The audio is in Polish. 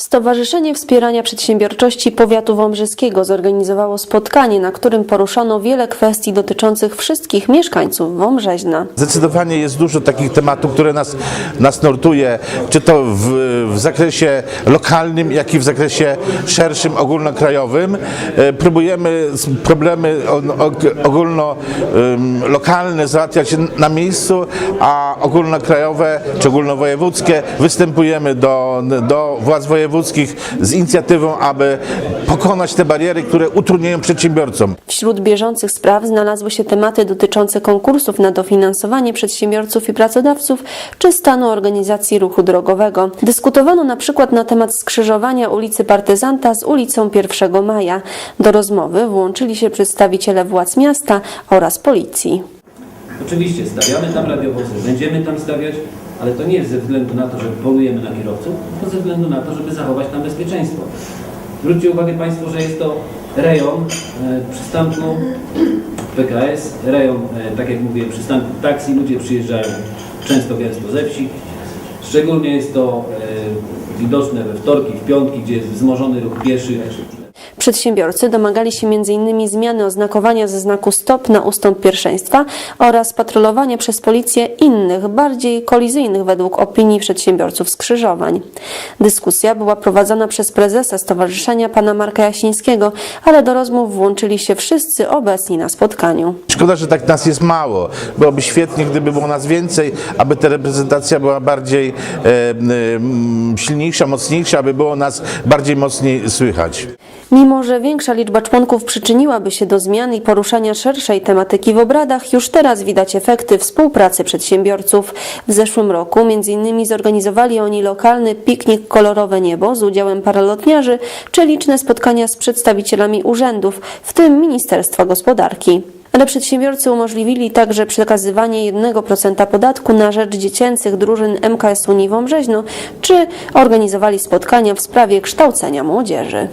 Stowarzyszenie Wspierania Przedsiębiorczości Powiatu Wąbrzyskiego zorganizowało spotkanie, na którym poruszono wiele kwestii dotyczących wszystkich mieszkańców Wąbrzeźna. Zdecydowanie jest dużo takich tematów, które nas, nas nurtuje, czy to w, w zakresie lokalnym, jak i w zakresie szerszym, ogólnokrajowym. E, Próbujemy problemy ogólnolokalne załatwiać na miejscu, a ogólnokrajowe czy ogólnowojewódzkie występujemy do, do władz wojewódzkich z inicjatywą, aby pokonać te bariery, które utrudniają przedsiębiorcom. Wśród bieżących spraw znalazły się tematy dotyczące konkursów na dofinansowanie przedsiębiorców i pracodawców czy stanu organizacji ruchu drogowego. Dyskutowano na przykład na temat skrzyżowania ulicy Partyzanta z ulicą 1 Maja. Do rozmowy włączyli się przedstawiciele władz miasta oraz policji. Oczywiście stawiamy tam radiowozy, będziemy tam stawiać, ale to nie jest ze względu na to, że polujemy na kierowców, tylko ze względu na to, żeby zachować tam bezpieczeństwo. Zwróćcie uwagę Państwo, że jest to rejon e, przystanku PKS, rejon, e, tak jak mówię, przystanku taksi, ludzie przyjeżdżają często gęsto ze wsi. Szczególnie jest to e, widoczne we wtorki, w piątki, gdzie jest wzmożony ruch pieszy. Przedsiębiorcy domagali się m.in. zmiany oznakowania ze znaku stop na ustąp pierwszeństwa oraz patrolowania przez policję innych, bardziej kolizyjnych według opinii przedsiębiorców skrzyżowań. Dyskusja była prowadzona przez prezesa stowarzyszenia pana Marka Jasińskiego, ale do rozmów włączyli się wszyscy obecni na spotkaniu. Szkoda, że tak nas jest mało. Byłoby świetnie, gdyby było nas więcej, aby ta reprezentacja była bardziej e, silniejsza, mocniejsza, aby było nas bardziej mocniej słychać. Mimo, że większa liczba członków przyczyniłaby się do zmian i poruszania szerszej tematyki w obradach, już teraz widać efekty współpracy przedsiębiorców. W zeszłym roku m.in. zorganizowali oni lokalny piknik Kolorowe Niebo z udziałem paralotniarzy, czy liczne spotkania z przedstawicielami urzędów, w tym Ministerstwa Gospodarki. Ale przedsiębiorcy umożliwili także przekazywanie 1% podatku na rzecz dziecięcych drużyn MKS Unii Wąbrzeźno, czy organizowali spotkania w sprawie kształcenia młodzieży.